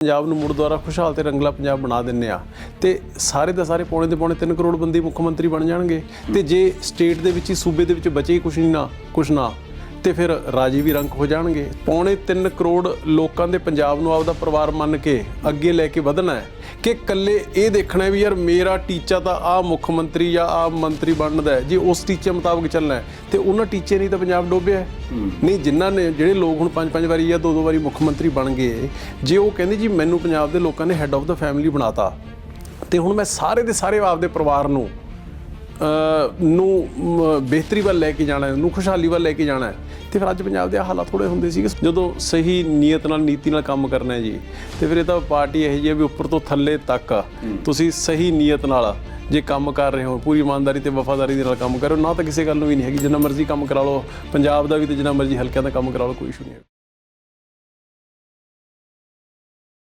ਪੰਜਾਬ ਨੂੰ ਮੁੜ ਦੁਆਰਾ ਖੁਸ਼ਹਾਲ ਤੇ ਰੰਗਲਾ ਪੰਜਾਬ ਬਣਾ ਦਿੰਨੇ ਆ। ਤੇ ਸਾਰੇ ਦਾ ਸਾਰੇ ਪੌਣੇ ਦੇ ਪੌਣੇ 3 ਕਰੋੜ ਬੰਦੇ ਮੁੱਖ ਮੰਤਰੀ ਬਣ ਜਾਣਗੇ। ਤੇ ਜੇ ਸਟੇਟ ਦੇ ਵਿੱਚ ਹੀ ਸੂਬੇ ਦੇ ਵਿੱਚ ਬਚੇ ਹੀ ਕੁਛ ਨਹੀਂ ਨਾ, ਕੁਛ ਨਾ। ਤੇ ਫਿਰ ਰਾਜੀ ਵੀ ਰੰਗ ਹੋ ਜਾਣਗੇ। ਪੌਣੇ 3 ਕਰੋੜ ਲੋਕਾਂ ਦੇ ਪੰਜਾਬ ਨੂੰ ਆਪਦਾ ਪਰਿਵਾਰ ਮੰਨ ਕੇ ਅੱਗੇ ਲੈ ਕੇ ਵਧਣਾ ਹੈ। ਕਿ ਕੱਲੇ ਇਹ ਦੇਖਣਾ ਹੈ ਵੀ ਯਾਰ ਮੇਰਾ ਟੀਚਾ ਤਾਂ ਆ ਮੁੱਖ ਮੰਤਰੀ ਜਾਂ ਆ ਮੰਤਰੀ ਬਣਨ ਦਾ ਹੈ। ਜੇ ਉਸ ਟੀਚੇ ਮੁਤਾਬਕ ਚੱਲਣਾ ਹੈ ਤੇ ਉਹਨਾਂ ਟੀਚੇ ਨਹੀਂ ਤਾਂ ਪੰਜਾਬ ਡੋਬਿਆ। ਨਹੀਂ ਜਿਨ੍ਹਾਂ ਨੇ ਜਿਹੜੇ ਲੋਕ ਹੁਣ ਪੰਜ ਪੰਜ ਵਾਰੀ ਜਾਂ ਦੋ ਦੋ ਵਾਰੀ ਮੁੱਖ ਮੰਤਰੀ ਬਣ ਗਏ ਜੇ ਉਹ ਕਹਿੰਦੇ ਜੀ ਮੈਨੂੰ ਪੰਜਾਬ ਦੇ ਲੋਕਾਂ ਨੇ ਹੈੱਡ ਆਫ ਦਾ ਫੈਮਿਲੀ ਬਣਾਤਾ ਤੇ ਹੁਣ ਮੈਂ ਸਾਰੇ ਦੇ ਸਾਰੇ ਆਪਦੇ ਪਰਿਵਾਰ ਨੂੰ ਨੂੰ ਬਿਹਤਰੀ ਵੱਲ ਲੈ ਕੇ ਜਾਣਾ ਹੈ ਨੂੰ ਖੁਸ਼ਹਾਲੀ ਵੱਲ ਲੈ ਕੇ ਜਾਣਾ ਹੈ। ਤੇ ਫਿਰ ਅੱਜ ਪੰਜਾਬ ਦੇ ਹਾਲਾਤ ਥੋੜੇ ਹੁੰਦੇ ਸੀ ਜਦੋਂ ਸਹੀ ਨੀਅਤ ਨਾਲ ਨੀਤੀ ਨਾਲ ਕੰਮ ਕਰਨਾ ਹੈ ਜੀ ਤੇ ਫਿਰ ਇਹ ਤਾਂ ਪਾਰਟੀ ਇਹੋ ਜਿਹੀ ਹੈ ਵੀ ਉੱਪਰ ਤੋਂ ਥੱਲੇ ਤੱਕ ਤੁਸੀਂ ਸਹੀ ਨੀਅਤ ਨਾਲ ਜੇ ਕੰਮ ਕਰ ਰਹੇ ਹੋ ਪੂਰੀ ਇਮਾਨਦਾਰੀ ਤੇ ਵਫਾਦਾਰੀ ਦੇ ਨਾਲ ਕੰਮ ਕਰੋ ਨਾ ਤਾਂ ਕਿਸੇ ਗੱਲ ਨੂੰ ਵੀ ਨਹੀਂ ਹੈਗੀ। ਜਿੰਨਾ ਮਰਜ਼ੀ ਕੰਮ ਕਰਾ ਲਓ ਪੰਜਾਬ ਦਾ ਵੀ ਤੇ ਜਿੰਨਾ ਮਰਜ਼ੀ ਹਲਕਿਆਂ ਦਾ ਕੰਮ ਕਰਾ ਲਓ ਕੋਈ ਇਸ਼ੂ ਨਹੀਂ ਹੈ